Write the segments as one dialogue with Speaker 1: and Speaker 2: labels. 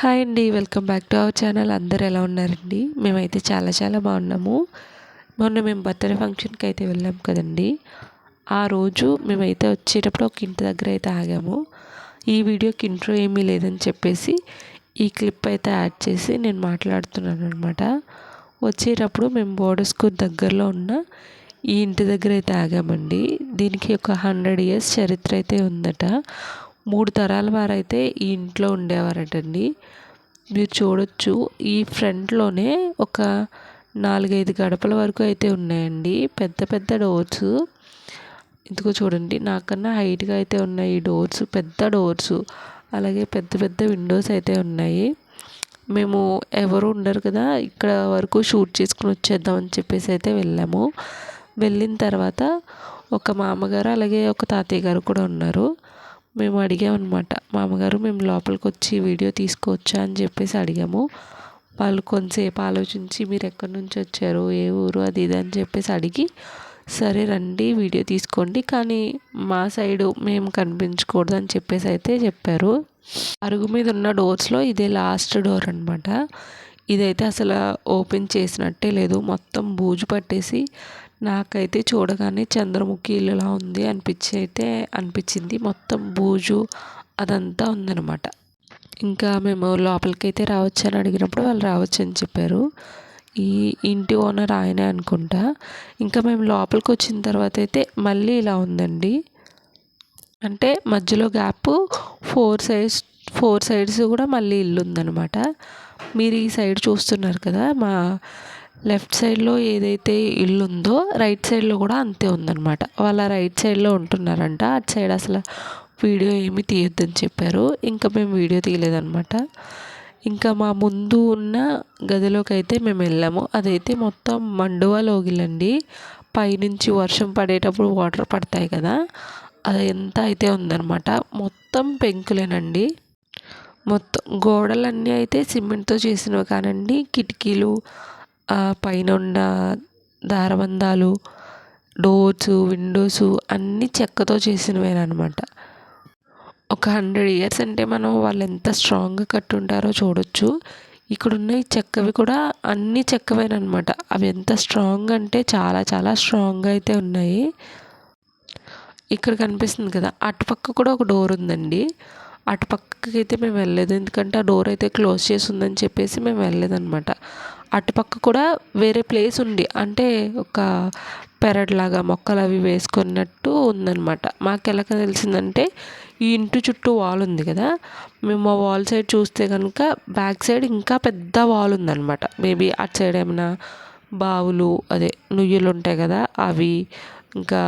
Speaker 1: Hi అండి welcome back to our channel. అందరు ఎలా ఉన్నారండి? మేమైతే చాలా చాలా బాగున్నాము. మొన్న మేము బర్త్డే ఫంక్షన్కి అయితే వెళ్ళాం కదండి. ఆ రోజు మేమైతే వచ్చేటప్పుడు ఒక ఇంటి దగ్గర అయితే ఆగాము. ఈ వీడియోకి ఇంట్రో ఏమీ లేదని చెప్పేసి ఈ క్లిప్ అయితే యాడ్ చేసి నేను మాట్లాడుతున్నాను అనమాట వచ్చేటప్పుడు మేము బోర్డర్ స్కూల్ దగ్గరలో ఉన్న ఈ ఇంటి దగ్గర అయితే ఆగామండి. దీనికి ఒక హండ్రెడ్ ఇయర్స్ చరిత్ర అయితే ఉందట. మూడు తరాల వారైతే ఈ ఇంట్లో ఉండేవారటండి. మీరు చూడొచ్చు ఈ ఫ్రంట్లోనే ఒక నాలుగైదు గడపల వరకు అయితే ఉన్నాయండి. పెద్ద పెద్ద డోర్స్. ఇదిగో చూడండి నాకన్నా హైట్గా అయితే ఉన్నాయి ఈ డోర్స్ పెద్ద డోర్స్. అలాగే పెద్ద పెద్ద విండోస్ అయితే ఉన్నాయి. మేము ఎవరు ఉండరు కదా ఇక్కడ వరకు షూట్ చేసుకుని వచ్చేద్దాం అని చెప్పేసి అయితే వెళ్ళాము. వెళ్ళిన తర్వాత ఒక మామగారు అలాగే ఒక తాతయ్య గారు కూడా ఉన్నారు. మేము అడిగామన్నమాట మామగారు మేము లోపలికి వచ్చి వీడియో తీసుకోవచ్చా? అని చెప్పేసి అడిగాము. వాళ్ళు కొంతసేపు ఆలోచించి మీరు ఎక్కడి నుంచి వచ్చారు? ఏ ఊరు? అది ఇది? అని చెప్పేసి అడిగి సరే రండి వీడియో తీసుకోండి. కానీ మా సైడు మేము కనిపించకూడదు అని చెప్పేసి అయితే చెప్పారు. అరుగు మీద ఉన్న డోర్స్లో ఇదే లాస్ట్ డోర్ అనమాట ఇదైతే అసలు ఓపెన్ చేసినట్టే లేదు. మొత్తం బూజు పట్టేసి నాకైతే చూడగానే చంద్రముఖి ఇల్లులా ఉంది అనిపించి అయితే అనిపించింది. మొత్తం బూజు అదంతా ఉందన్నమాట. ఇంకా మేము లోపలికైతే రావచ్చు అని అడిగినప్పుడు వాళ్ళు రావచ్చు అని చెప్పారు. ఈ ఇంటి ఓనర్ ఆయనే అనుకుంటా. ఇంకా మేము లోపలికి వచ్చిన తర్వాత అయితే మళ్ళీ ఇలా ఉందండి. అంటే మధ్యలో gap four sides four sides కూడా మళ్ళీ ఇల్లు ఉందన్నమాట. మీరు ఈ సైడ్ చూస్తున్నారు కదా మా లెఫ్ట్ సైడ్లో ఏదైతే ఇల్లు ఉందో రైట్ సైడ్లో కూడా అంతే ఉందన్నమాట. వాళ్ళ రైట్ సైడ్లో ఉంటున్నారంట. అటు సైడ్ అసలు వీడియో ఏమీ తీయొద్దని చెప్పారు. ఇంకా మేము వీడియో తీయలేదన్నమాట. ఇంకా మా ముందు ఉన్న గదిలోకి అయితే మేము వెళ్ళాము. అదైతే మొత్తం మండువా లోగిలండి. పైనుంచి వర్షం పడేటప్పుడు వాటర్ పడతాయి కదా. అది ఎంత అయితే ఉందన్నమాట. మొత్తం పెంకులేనండి. మొత్తం గోడలన్నీ అయితే సిమెంట్తో చేసినవి కానండి. కిటికీలు పైన ఉన్న దారబంధాలు డోర్స్ విండోస్ అన్నీ చెక్కతో చేసినవేనమాట ఒక హండ్రెడ్ ఇయర్స్ అంటే మనం వాళ్ళు ఎంత స్ట్రాంగ్గా కట్టుంటారో చూడొచ్చు. ఇక్కడున్న ఈ చెక్కవి కూడా అన్ని చెక్కవేనమాట అవి ఎంత స్ట్రాంగ్ అంటే చాలా చాలా స్ట్రాంగ్గా అయితే ఉన్నాయి. ఇక్కడ కనిపిస్తుంది కదా అటుపక్క కూడా ఒక డోర్ ఉందండి. అటుపక్కకి అయితే మేము వెళ్ళలేదు. ఎందుకంటే ఆ డోర్ అయితే క్లోజ్ చేసి ఉందని చెప్పేసి మేము వెళ్ళలేదన్నమాట. అటుపక్క కూడా వేరే ప్లేస్ ఉంది. అంటే ఒక పెరడ్లాగా మొక్కలు అవి వేసుకున్నట్టు ఉందన్నమాట. మాకు ఎలా తెలిసిందంటే ఈ ఇంటి చుట్టూ వాల్ ఉంది కదా. మేము ఆ వాల్ సైడ్ చూస్తే కనుక బ్యాక్ సైడ్ ఇంకా పెద్ద వాల్ ఉందన్నమాట. మేబీ అటు సైడ్ ఏమైనా బావులు అదే నుయ్యలు ఉంటాయి కదా అవి ఇంకా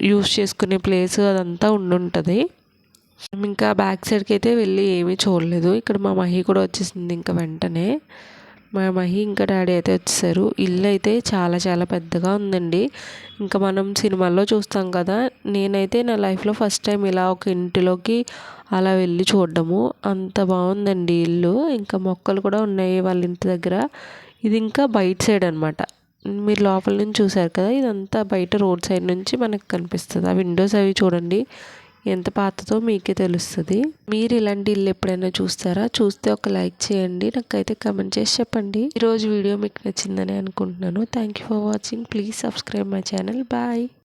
Speaker 1: యూస్ చేసుకునే ప్లేస్ అదంతా ఉండుంటుంది. ఇంకా బ్యాక్ సైడ్కి అయితే వెళ్ళి ఏమీ చూడలేదు. ఇక్కడ మా మహి కూడా వచ్చేసింది ఇంకా వెంటనే. మా మహి ఇంకా డాడీ అయితే వచ్చేసారు. ఇల్లు అయితే చాలా చాలా పెద్దగా ఉందండి. ఇంకా మనం సినిమాల్లో చూస్తాం కదా నేనైతే నా లైఫ్లో ఫస్ట్ టైం ఇలా ఒక ఇంటిలోకి అలా వెళ్ళి చూడడము. అంత బాగుందండి ఇల్లు. ఇంకా మొక్కలు కూడా ఉన్నాయి వాళ్ళ ఇంటి దగ్గర. ఇది ఇంకా బయట సైడ్ అనమాట మీరు లోపల నుంచి చూసారు కదా ఇదంతా బయట రోడ్ సైడ్ నుంచి మనకు కనిపిస్తుంది. ఆ విండోస్ అవి చూడండి. ఎంత పాతదో మీకే తెలుస్తుంది. మీరు ఇలాంటి ఇల్లు ఎప్పుడైనా చూస్తారా? చూస్తే ఒక లైక్ చేయండి. నాకైతే కమెంట్ చేసి చెప్పండి. ఈరోజు వీడియో మీకు నచ్చిందని అనుకుంటున్నాను. Thank you for watching please subscribe my channel bye